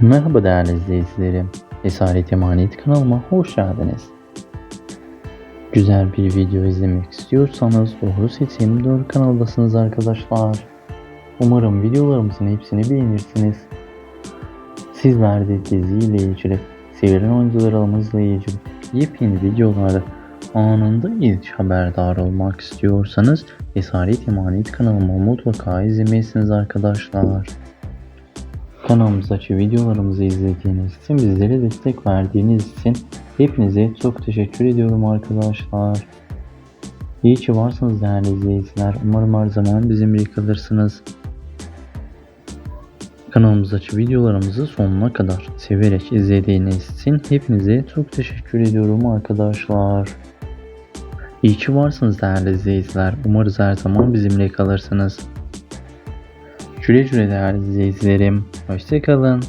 Merhaba değerli izleyicilerim. Esaret Emanet kanalıma hoş geldiniz. Güzel bir video izlemek istiyorsanız doğru seçim doğru kanaldasınız arkadaşlar. Umarım videolarımızın hepsini beğenirsiniz. Sizler de diziyle ilgili, sevilen oyuncularımızla ilgili yepyeni videolarda anında ilk haberdar olmak istiyorsanız Esaret Emanet kanalıma mutlaka izlemelisiniz arkadaşlar. Kanalımızdaki videolarımızı izlediğiniz için, bizlere destek verdiğiniz için hepinize çok teşekkür ediyorum arkadaşlar. İyi ki varsınız değerli izleyiciler. Umarım her zaman bizimle kalırsınız. Kanalımızdaki videolarımızı sonuna kadar severek izlediğiniz için hepinize çok teşekkür ediyorum arkadaşlar. İyi ki varsınız değerli izleyiciler. Umarız her zaman bizimle kalırsınız. Güle güle değerli izleyicilerim. Hoşçakalın.